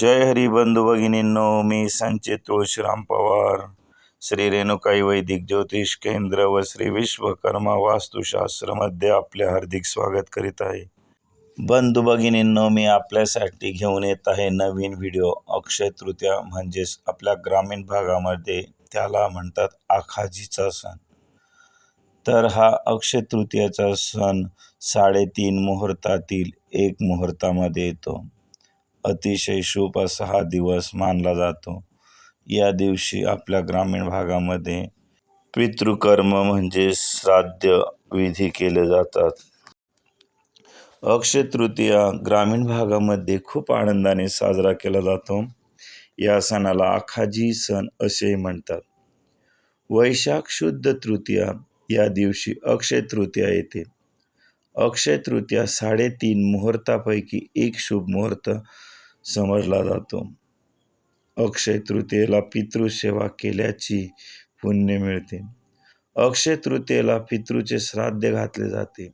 जय हरी बंधू भगिनींनो मी संचित तुळशीराम पवार. श्री रेणुकाई वैदिक ज्योतिष केंद्र व श्री विश्वकर्मा वास्तुशास्त्रमध्ये आपले हार्दिक स्वागत करीत आहे. बंधू भगिनींनो मी आपल्यासाठी घेऊन येत आहे नवीन व्हिडिओ. अक्षय तृतीया म्हणजेच आपल्या ग्रामीण भागामध्ये त्याला म्हणतात आखाजीचा सण. तर हा अक्षय तृतीयाचा सण साडेतीन मुहूर्तातील एक मुहूर्तामध्ये येतो. अतिशय शुभ असा हा दिवस मानला जातो. या दिवशी आपल्या ग्रामीण भागामध्ये पितृकर्म म्हणजे श्राद्ध विधी केले जातात. अक्षय तृतीया ग्रामीण भागामध्ये खूप आनंदाने साजरा केला जातो. या सणाला आखाजी सण असेही म्हणतात. वैशाख शुद्ध तृतीया या दिवशी अक्षय तृतीया येते. अक्षय तृतीया साडेतीन मुहूर्तापैकी एक शुभ मुहूर्त समजला जातो. अक्षय तृतीयेला पितृसेवा केल्याची पुण्य मिळते. अक्षय तृतीयेला पितृचे श्राद्ध घातले जाते.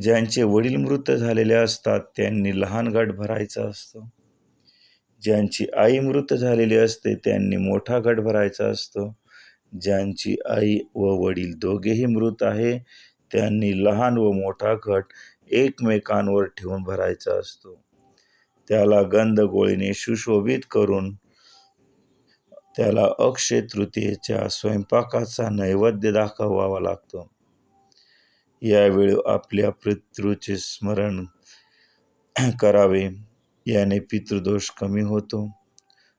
ज्यांचे वडील मृत झालेले असतात त्यांनी लहान गट भरायचा असतो. ज्यांची आई मृत झालेली असते त्यांनी मोठा गट भरायचा असतो. ज्यांची आई व वडील दोघेही मृत आहे त्यांनी लहान व मोठा गट एकमेकांवर ठेवून भरायचा असतो. त्याला गंधगोळीने सुशोभित करून त्याला अक्षय तृतीयेच्या स्वयंपाकाचा नैवेद्य दाखवावा लागतो. यावेळी आपल्या पितृचे स्मरण करावे याने पितृदोष कमी होतो.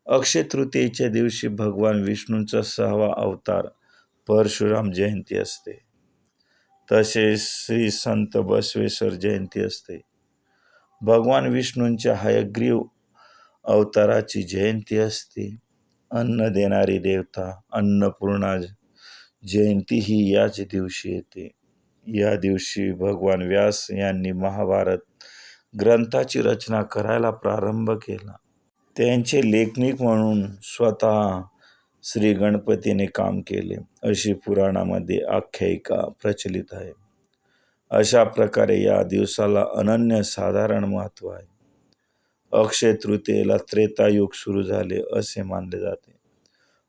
अक्षय तृतीयेच्या दिवशी भगवान विष्णूंचा सहावा अवतार परशुराम जयंती असते. तसेच श्री संत बसवेश्वर जयंती असते. भगवान विष्णूंच्या हयग्रीव अवताराची जयंती असते. अन्न देणारी देवता अन्नपूर्णा जयंती ही याच दिवशी येते. या दिवशी भगवान व्यास यांनी महाभारत ग्रंथाची रचना करायला प्रारंभ केला. त्यांचे लेखनिक म्हणून स्वतः श्री गणपतीने काम केले. अशी पुराणामध्ये आख्यायिका प्रचलित आहे. अशा प्रकारे या दिवसाला अनन्यसाधारण महत्त्व आहे. अक्षय तृतीयेला त्रेतायुग सुरू झाले असे मानले जाते.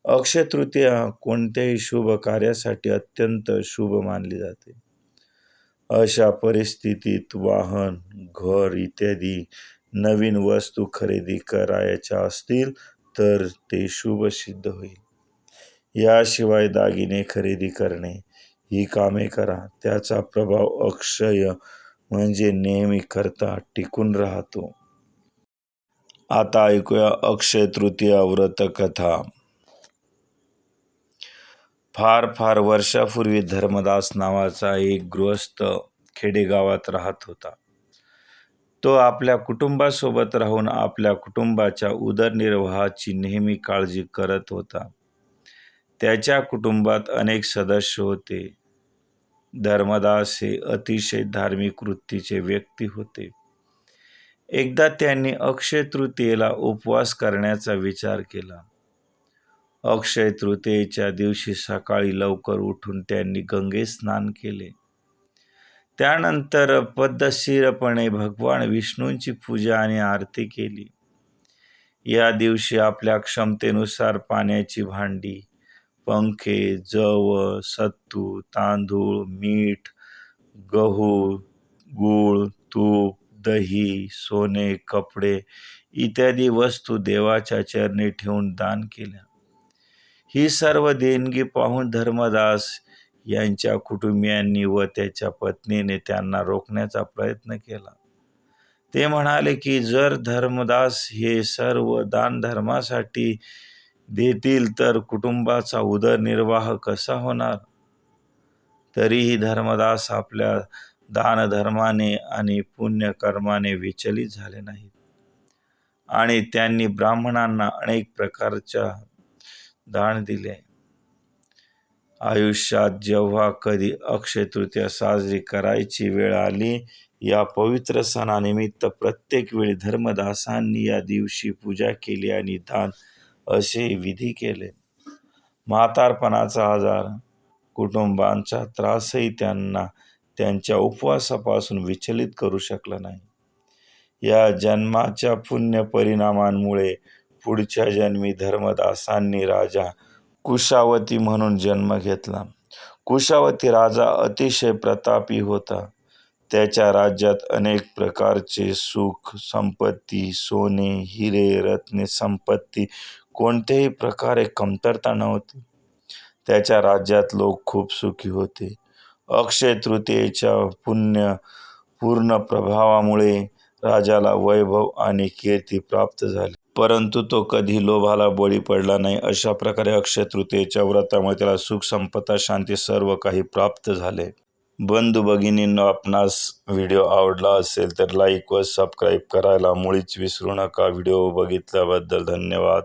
अक्षय तृतीया कोणत्याही शुभ कार्यासाठी अत्यंत शुभ मानली जाते. अशा परिस्थितीत वाहन घर इत्यादी नवीन वस्तू खरेदी करायच्या असतील तर ते शुभ सिद्ध होईल. याशिवाय दागिने खरेदी करणे ही कामे करा. त्याचा प्रभाव अक्षय म्हणजे नेहमी करता टिकून राहतो. आता ऐकूया अक्षय तृतीया व्रत कथा. फार फार वर्षापूर्वी धर्मदास नावाचा एक गृहस्थ खेडेगावात राहत होता. तो आपल्या कुटुंबासोबत राहून आपल्या कुटुंबाच्या उदरनिर्वाहाची नेहमी काळजी करत होता. त्याच्या कुटुंबात अनेक सदस्य होते. धर्मदास हे अतिशय धार्मिक वृत्तीचे व्यक्ती होते. एकदा त्यांनी अक्षय तृतीयेला उपवास करण्याचा विचार केला. अक्षय तृतीयेच्या दिवशी सकाळी लवकर उठून त्यांनी गंगे स्नान केले. त्यानंतर पद्धतशीरपणे भगवान विष्णूंची पूजा आणि आरती केली. या दिवशी आपल्या क्षमतेनुसार पाण्याची भांडी पंखे जव सत्तू तांदूळ मीठ गहू गूळ तूप दही सोने कपडे इत्यादी वस्तू देवाच्या चरणी ठेवून दान केल्या ही सर्व देणगी पाहून धर्मदास यांच्या कुटुंबियांनी व त्याच्या पत्नीने त्यांना रोखण्याचा प्रयत्न केला. ते म्हणाले की जर धर्मदास हे सर्व दान धर्मासाठी देतील तर कुटुंबाचा उदरनिर्वाह कसा होणार? तरीही धर्मदास आपल्या दानधर्माने आणि पुण्यकर्माने विचलित झाले नाहीत. आणि त्यांनी ब्राह्मणांना अनेक प्रकारच्या दान दिले. आयुष्यात जेव्हा कधी अक्षय तृतीया साजरी करायची वेळ आली या पवित्र सणानिमित्त प्रत्येक वेळी धर्मदासांनी या दिवशी पूजा केली आणि दान असे विधी केले. म्हातारपणाचा आजार कुटुंबांचा त्रासही त्यांना त्यांच्या उपवासापासून विचलित करू शकला नाही. या जन्माच्या पुण्य परिणामांमुळे पुढच्या जन्मी धर्मदासांनी राजा कुशावती म्हणून जन्म घेतला. कुशावती राजा अतिशय प्रतापी होता. त्याच्या राज्यात अनेक प्रकारचे सुख संपत्ती सोने हिरे रत्ने संपत्ती कोणत्याही प्रकारे कमतरता नव्हती. त्याच्या राज्यात लोक खूप सुखी होते. अक्षय तृतीयेच्या पुण्य पूर्ण प्रभावामुळे राजाला वैभव आणि कीर्ती प्राप्त झाली. परंतु तो कधी लोभाला बळी पडला नाही. अशा प्रकारे अक्षय तृतीयेच्या व्रतामुळे त्याला सुख संपदा शांती सर्व काही प्राप्त झाले. बंधू भगिनींनो आपणास व्हिडिओ आवडला असेल तर लाईक व सबस्क्राईब करायला मुळीच विसरू नका. व्हिडिओ बघितल्याबद्दल धन्यवाद.